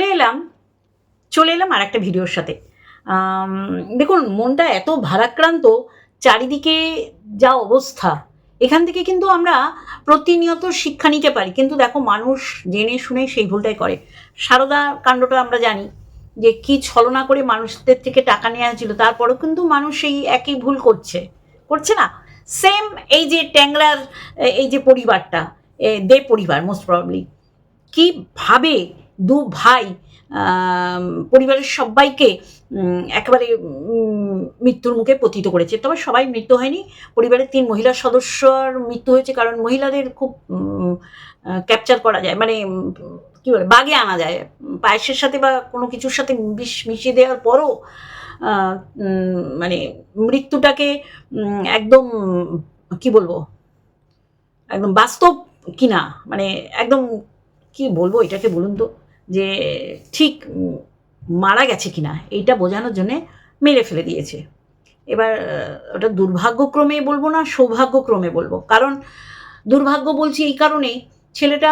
চলে এলাম চলে এলাম আর একটা ভিডিওর সাথে। দেখুন, মনটা এত ভারাক্রান্ত, চারিদিকে যা অবস্থা, এখান থেকে কিন্তু আমরা প্রতিনিয়ত শিক্ষা নিতে পারি। কিন্তু দেখো, মানুষ জেনে শুনে সেই ভুলটাই করে। সারদা কাণ্ডটা আমরা জানি, যে কি ছলনা করে মানুষদের থেকে টাকা নেওয়া হয়েছিল, তারপরেও কিন্তু মানুষ এই একই ভুল করছে। করছে না? সেম এই যে ট্যাংরার, এই যে পরিবারটা দে পরিবার মোস্ট প্রবলি কীভাবে দু ভাই পরিবারের সবাইকে একেবারে মৃত্যুর মুখে পতিত করেছে। তবে সবাই মৃত্যু হয়নি। পরিবারের তিন মহিলা সদস্যর মৃত্যু হয়েছে কারণ মহিলাদের খুব ক্যাপচার করা যায়। মানে কী বলে, বাগে আনা যায়। পায়েসের সাথে বা কোনো কিছুর সাথে বিষ মিশিয়ে দেওয়ার পরও মানে মৃত্যুটাকে একদম, কি বলব, একদম বাস্তব কিনা? মানে একদম, কি বলব এটাকে বলুন তো? যে ঠিক মারা গেছে কিনা, এইটা বোঝানোর জন্যে মেরে ফেলে দিয়েছে। এবার ওটা দুর্ভাগ্যক্রমে বলব না, সৌভাগ্যক্রমে বলব। কারণ দুর্ভাগ্য বলছি এই কারণেই ছেলেটা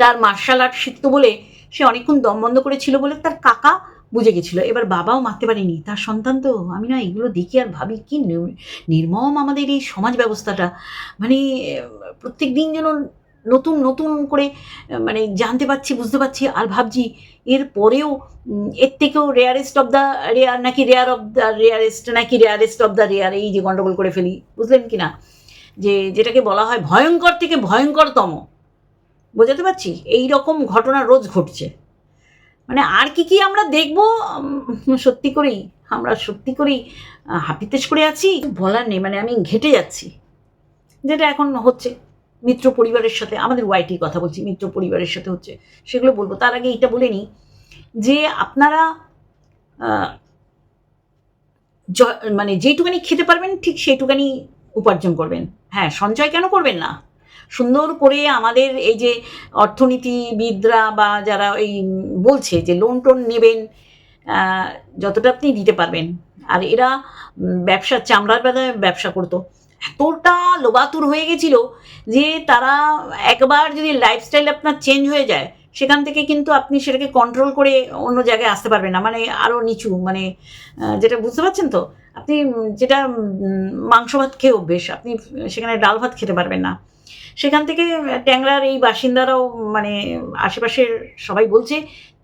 তার মার্শাল আর্ট শিখতো বলে সে অনেকক্ষণ দম বন্ধ করেছিল বলে তার কাকা বুঝে গেছিল। এবার বাবাও মারতে পারেনি। তার সন্তান তো, আমি না এগুলো দেখি আর ভাবি কি নির্মম আমাদের এই সমাজ ব্যবস্থাটা। মানে প্রত্যেক দিন যেন নতুন নতুন করে মানে জানতে পারছি, বুঝতে পারছি, আর ভাবছি এর পরেও এর থেকেও রেয়ারেস্ট অফ দ্য রেয়ার নাকি রেয়ার অফ দ্য রেয়ারেস্ট নাকি রেয়ারেস্ট অফ দ্য রেয়ার এই যে গন্ডগোল করে ফেলি, বুঝলেন কি না? যে যেটাকে বলা হয় ভয়ঙ্কর থেকে ভয়ঙ্করতম, বোঝাতে পারছি? এই রকম ঘটনা রোজ ঘটছে। মানে আর কি কি আমরা দেখব? সত্যি করেই, আমরা সত্যি করেই হাপিতেশ করে আছি। বলার নেই মানে আমি ঘেটে যাচ্ছি। যেটা এখন হচ্ছে। মিত্র পরিবারের সাথে, আমাদের ওয়াইটির কথা বলছি, মিত্র পরিবারের সাথে হচ্ছে, সেগুলো বলব। তার আগে এইটা বলে নিই যে আপনারা মানে যেইটুকানি খেতে পারবেন, ঠিক সেইটুকানি উপার্জন করবেন। হ্যাঁ সঞ্চয় কেন করবেন না? সুন্দর করে আমাদের এই যে অর্থনীতিবিদরা বা যারা এই বলছে যে লোন টোন নেবেন যতটা আপনি দিতে পারবেন। আর এরা ব্যবসা, চামড়ার ব্যবসা করতো। এতটা লোবাতুর হয়ে গেছিল যে তারা একবার যদি লাইফস্টাইল আপনার চেঞ্জ হয়ে যায়, সেখান থেকে কিন্তু আপনি সেটাকে কন্ট্রোল করে অন্য জায়গায় আসতে পারবেন না। মানে আরও নিচু মানে যেটা বুঝতে পারছেন তো? আপনি যেটা মাংস ভাত খেয়ে অভ্যেস, আপনি সেখানে ডাল ভাত খেতে পারবেন না। সেখান থেকে ট্যাংরার এই বাসিন্দারাও মানে আশেপাশের সবাই বলছে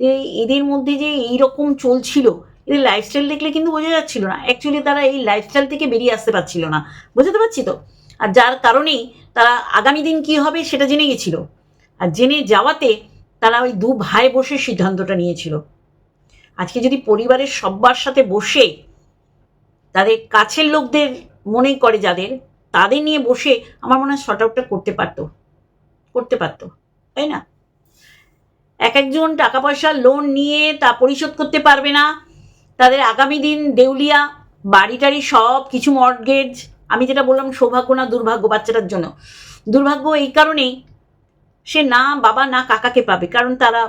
যে এদের মধ্যে যে এই রকম চলছিল এদের লাইফস্টাইল দেখলে কিন্তু বোঝা যাচ্ছিল না। অ্যাকচুয়ালি তারা এই লাইফস্টাইল থেকে বেরিয়ে আসতে পারছিল না। বুঝতে পারছি তো? আর যার কারণেই তারা আগামী দিন কি হবে সেটা জেনে গেছিল। আর জেনে যাওয়াতে তারা ওই দু ভাই বসে সিদ্ধান্তটা নিয়েছিল। আজকে যদি পরিবারের সব্বার সাথে বসে তাদের কাছের লোকদের মনে করে যাদের, তাদের নিয়ে বসে আমার মনে হয় শর্ট আউটটা করতে পারতো। করতে পারতো। তাই না? এক একজন টাকা পয়সা লোন নিয়ে তা পরিশোধ করতে পারবে না। তাদের আগামী দিন দেউলিয়া, বাড়ি টাড়ি সব কিছু মর্গেজ আমি যেটা বললাম সৌভাগ্য না দুর্ভাগ্য বাচ্চাটার জন্য। দুর্ভাগ্য এই কারণেই সে না বাবা না কাকাকে পাবে, কারণ তারা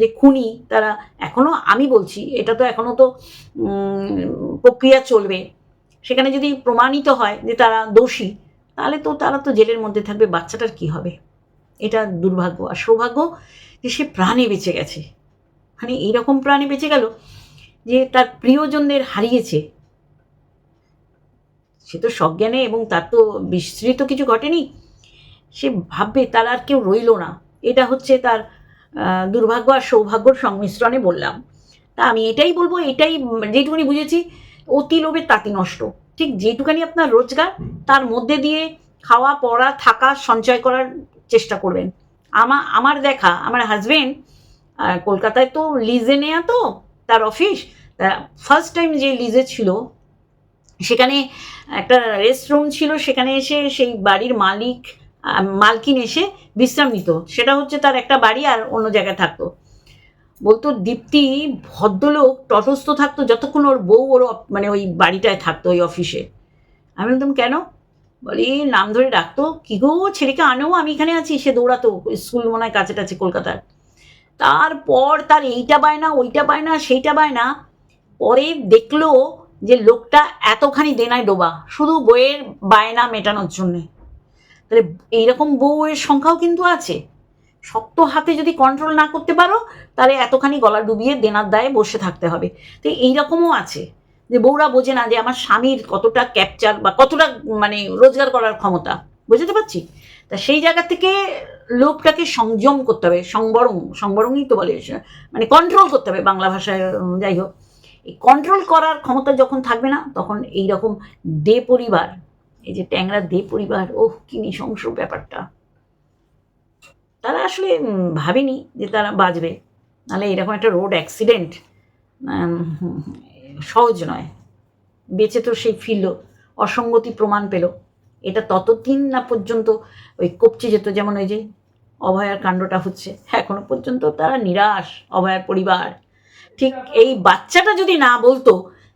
যে খুনি, তারা এখনও, আমি বলছি, এটা তো এখনও তো প্রক্রিয়া চলবে। সেখানে যদি প্রমাণিত হয় যে তারা দোষী, তাহলে তো তারা তো জেলের মধ্যে থাকবে, বাচ্চাটার কি হবে? এটা দুর্ভাগ্য। আর সৌভাগ্য যে সে প্রাণে বেঁচে গেছে। মানে এইরকম প্রাণে বেঁচে গেল যে তার প্রিয়জনদের হারিয়েছে। সে তো সজ্ঞানে এবং তার তো বিস্তৃত কিছু ঘটেনি। সে ভাববে তার আর কেউ রইল না। এটা হচ্ছে তার দুর্ভাগ্য আর সৌভাগ্যর সংমিশ্রণে বললাম। তা আমি এটাই বলব, এটাই যেটুকুনি বুঝেছি, অতি লোভে তাতে নষ্ট। ঠিক যেটুকানি আপনার রোজগার, তার মধ্যে দিয়ে খাওয়া, পড়া, থাকা, সঞ্চয় করার চেষ্টা করবেন। আমা, আমার দেখা, আমার হাজবেন্ড কলকাতায় তো লিজে নেয়া তো, তার অফিস ফার্স্ট টাইম যে লিজে ছিল, সেখানে একটা রেস্টরুম ছিল, সেখানে এসে সেই বাড়ির মালিক মালকিন এসে বিশ্রাম নিত। সেটা হচ্ছে তার একটা বাড়ি আর অন্য জায়গায় থাকতো। বলতো, দীপ্তি, ভদ্রলোক তটস্থ থাকতো যতক্ষণ ওর বউ ওর মানে ওই বাড়িটায় থাকতো, ওই অফিসে আমি বলতাম, কেন? বলি নাম ধরে ডাকতো। কি গো, ছেলেকে আনেও আমি এখানে আছি। সে দৌড়াতো, স্কুল মনে হয় কাছে টাছে কলকাতার। তারপর তার এইটা বায়না, ওইটা বায়না, সেইটা বায়না পরে দেখল যে লোকটা এতখানি দেনায় ডোবা, শুধু বইয়ের বায়না মেটানোর জন্যে। তাহলে এইরকম বউয়ের সংখ্যাও কিন্তু আছে। শক্ত হাতে যদি কন্ট্রোল না করতে পারো, তাহলে এতখানি গলা ডুবিয়ে দেনার দায়ে বসে থাকতে হবে। তো এইরকমও আছে যে বউরা বোঝে না যে আমার স্বামীর কতটা ক্যাপচার বা কতটা মানে রোজগার করার ক্ষমতা। বুঝতে পারছি? তা সেই জায়গা থেকে লোকটাকে সংযম করতে হবে, সংবরণ, সংবরণই তো বলে মানে কন্ট্রোল করতে হবে বাংলা ভাষায় যাই হোক। এই কন্ট্রোল করার ক্ষমতা যখন থাকবে না, তখন এই রকম দে পরিবার, এই যে ট্যাংরা দে পরিবার, ওহ, কি নৃশংস ব্যাপারটা। তারা আসলে ভাবেনি যে তারা বাঁচবে। নাহলে এরকম একটা রোড অ্যাক্সিডেন্ট সহজ নয়। বেঁচে তো সেই ফিরল, অসঙ্গতি প্রমাণ পেল। এটা ততদিন না পর্যন্ত ওই কপচে যেত, যেমন ওই যে অভয়ার কাণ্ডটা হচ্ছে, এখনও পর্যন্ত তারা নিরাশ, অভয়ার পরিবার। ঠিক এই বাচ্চাটা যদি না বলতো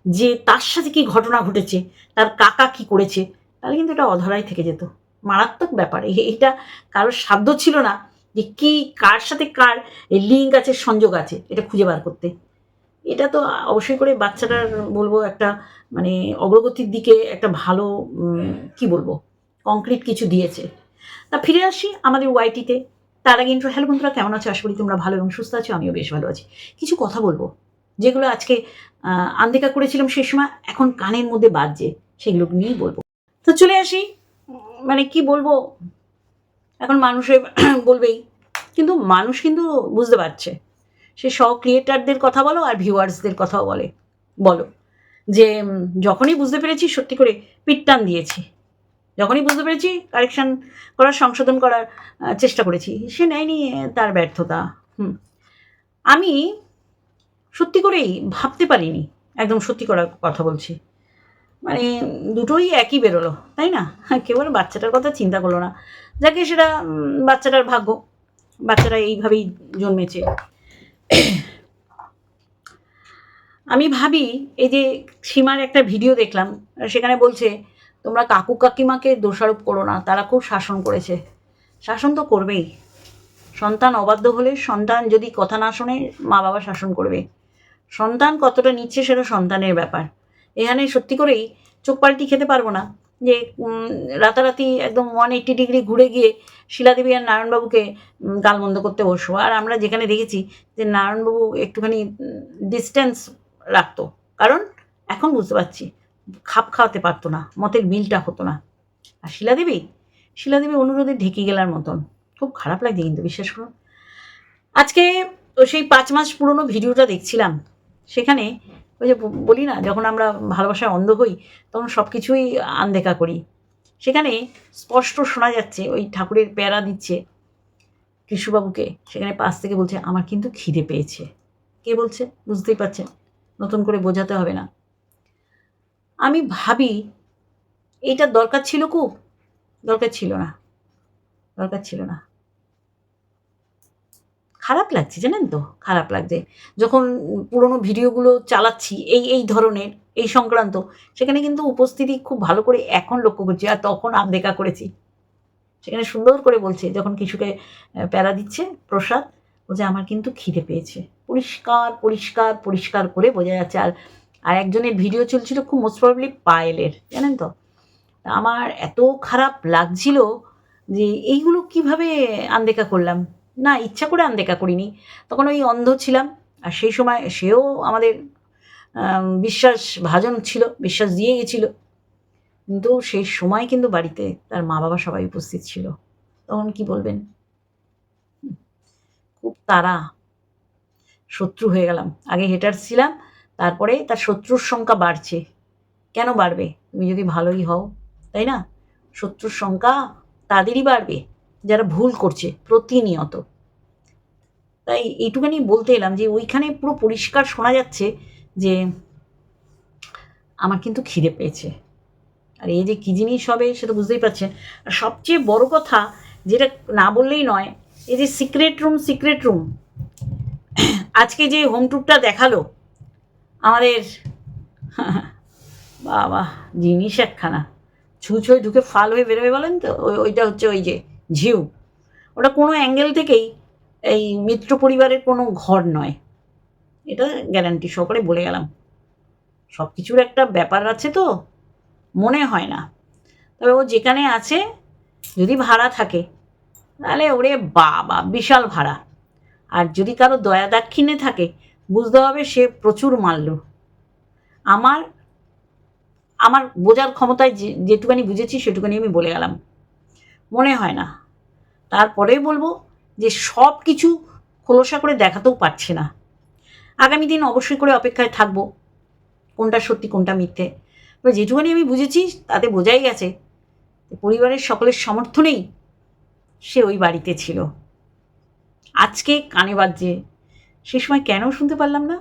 যে তার সাথে কি ঘটনা ঘটেছে, তার কাকা কি করেছে, তাহলে কিন্তু এটা অধরাই থেকে যেত। মারাত্মক ব্যাপার। এটা কারোর সাধ্য ছিল না যে কি, কার সাথে কার লিঙ্ক আছে, সংযোগ আছে, এটা খুঁজে বার করতে। এটা তো অবশ্যই করে বাচ্চাটার বলব একটা মানে অগ্রগতির দিকে একটা ভালো কি বলব কংক্রিট কিছু দিয়েছে। তা ফিরে আসি আমাদের ওয়াইটিতে তার আগে ইন্ট্রো হ্যালো বন্ধুরা কেমন আছো? আশা করি তোমরা ভালো এবং সুস্থ আছো আমিও বেশ ভালো আছি। কিছু কথা বলব যেগুলো আজকে আহ, আনদেখা করেছিলাম সেই সময় এখন কানের মধ্যে বাজছে সেগুলো নিয়েই বলব। তো চলে আসি মানে কি বলব এখন মানুষে বলবেই কিন্তু মানুষ কিন্তু বুঝতে পারছে। সে সব ক্রিয়েটারদের কথা বলো আর ভিউয়ার্সদের কথাও বলে। বলো যে যখনই বুঝতে পেরেছি সত্যি করে পিটটান দিয়েছি। যখনই বুঝতে পেরেছি কারেকশন করার, সংশোধন করার চেষ্টা করেছি, সে নেয়নি তার ব্যর্থতা, হুম। আমি সত্যি করেই ভাবতে পারিনি, একদম সত্যি করার কথা বলছি। মানে দুটোই একই বেরোলো, তাই না? আর বাচ্চাটার কথা চিন্তা করল না। যাকে সেটা বাচ্চাটার ভাগ্য বাচ্চারা এইভাবেই জন্মেছে। আমি ভাবি, এই যে সীমার একটা ভিডিও দেখলাম, সেখানে বলছে তোমরা কাকু কাকিমাকে দোষারোপ করো না, তারা খুব শাসন করেছে। শাসন তো করবেই। সন্তান অবাধ্য হলে সন্তান যদি কথা না শোনে মা বাবা শাসন করবে। সন্তান কতটা নিচ্ছে সেটা সন্তানের ব্যাপার। এখানে সত্যি করেই চোখ পাল্টি খেতে পারব না যে রাতারাতি একদম ওয়ান এইটি ডিগ্রি ঘুরে গিয়ে শিলাদেবী আর নারায়ণবাবুকে গালমন্দ করতে বসবো। আর আমরা যেখানে দেখেছি যে, নারায়ণবাবু একটুখানি ডিস্টেন্স রাখতো। কারণ এখন বুঝতে পারছি। খাপ খাওয়াতে পারতো না, মতের মিলটা হতো না। আর শিলাদেবী শিলাদেবী অনুরোধে ঢেকে গেলার মতন। খুব খারাপ লাগছে কিন্তু, বিশ্বাস করুন। আজকে ও সেই পাঁচ মাস পুরনো ভিডিওটা দেখছিলাম। সেখানে ওই যে বলি না, যখন আমরা ভালোবাসায় অন্ধ হই, তখন সব কিছুই আনদেখা করি। সেখানে স্পষ্ট শোনা যাচ্ছে, ওই ঠাকুরের প্যারা দিচ্ছে কৃষ্ণবাবুকে। সেখানে পাশ থেকে বলছে, আমার কিন্তু খিদে পেয়েছে। কে বলছে? বুঝতেই পারছেন, নতুন করে বোঝাতে হবে না। আমি ভাবি এইটার দরকার ছিল খুব দরকার ছিল না। দরকার ছিল না। খারাপ লাগছে, জানেন তো? খারাপ লাগছে। যখন পুরোনো ভিডিওগুলো চালাচ্ছি, এই এই ধরনের, এই সংক্রান্ত, সেখানে কিন্তু উপস্থিতি খুব ভালো করে এখন লক্ষ্য করছি আর তখন আবদেকা করেছি। সেখানে সুন্দর করে বলছে, যখন কিছুকে প্যারা দিচ্ছে, প্রসাদ, বলছে, আমার কিন্তু খিদে পেয়েছে। পরিষ্কার পরিষ্কার পরিষ্কার করে বোঝা যাচ্ছে, আর আর একজনের ভিডিও চলছিল খুব মোস্ট প্রবলি পায়েলের, জানেন তো? আমার এত খারাপ লাগছিল যে এইগুলো কীভাবে আনদেখা করলাম? না, ইচ্ছা করে আনদেখা করিনি। তখন ওই অন্ধ ছিলাম, আর সেই সময় সেও আমাদের বিশ্বাস ভাজন ছিল, বিশ্বাস দিয়ে গেছিল। কিন্তু সেই সময় কিন্তু বাড়িতে তার মা বাবা সবাই উপস্থিত ছিল। তখন কি বলবেন? খুব তারা শত্রু হয়ে গেলাম। আগে হেটার ছিলাম তারপরে তার শত্রুর সংখ্যা বাড়ছে। কেন বাড়বে? তুমি যদি ভালোই হও, তাই না? শত্রুর সংখ্যা তাদেরই বাড়বে, যারা ভুল করছে, প্রতিনিয়ত। তাই এইটুখানি বলতে এলাম যে ওইখানে পুরো পরিষ্কার শোনা যাচ্ছে যে আমার কিন্তু খিদে পেয়েছে। আর এই যে কী জিনিস হবে সেটা বুঝতেই পারছেন। আর সবচেয়ে বড় কথা যেটা না বললেই নয়, এই যে সিক্রেট রুম সিক্রেট রুম। আজকে যে হোম ট্যুরটা দেখাল আমাদের বাবা, জিনিস একখানা। ছুঁচ হয়ে ঢুকে ফাল হয়ে বেরোবে বলেন তো? ওই, ওইটা হচ্ছে ওই যে ঝিউ। ওটা কোনো অ্যাঙ্গেল থেকেই এই মিত্র পরিবারের কোনো ঘর নয়। এটা গ্যারান্টি সহকারে বলে গেলাম। সব কিছুর একটা ব্যাপার আছে তো? মনে হয় না। তবে ও যেখানে আছে, যদি ভাড়া থাকে, তাহলে ওরে বাবা, বিশাল ভাড়া। আর যদি কারও দয়া দাক্ষিণে থাকে বুঝতে হবে সে প্রচুর মারল। আমার আমার বোঝার ক্ষমতায় যেটুকানি বুঝেছি সেটুকানি আমি বলে গেলাম। মনে হয় না। তারপরে বলব যে সব কিছু খোলসা করে দেখাতেও পারছে না। আগামী দিন অবশ্যই করে অপেক্ষায় থাকব কোনটা সত্যি, কোনটা মিথ্যে। এবার যেটুখানি আমি বুঝেছি তাতে বোঝাই গেছে পরিবারের সকলের সমর্থনেই সে ওই বাড়িতে ছিল। আজকে কানে বাজছে সে সময় কেন শুনতে পারলাম না?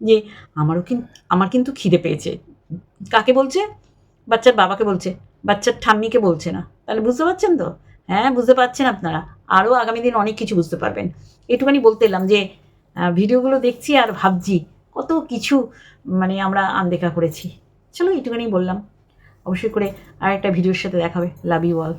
যে আমারও কিন্তু আমার কিন্তু খিদে পেয়েছে। কাকে বলছে? বাচ্চার বাবাকে বলছে। বাচ্চার ঠাম্মিকে বলছে না। তাহলে বুঝতে পারছেন তো? হ্যাঁ বুঝতে পারছেন আপনারা। আরও আগামী দিন অনেক কিছু বুঝতে পারবেন। একটুখানি বলতে এলাম যে ভিডিওগুলো দেখছি আর ভাবছি কত কিছু মানে আমরা আনদেখা করেছি। চলো একটুখানি বললাম। অবশ্যই করে আর একটা ভিডিওর সাথে দেখাবে। Love you all.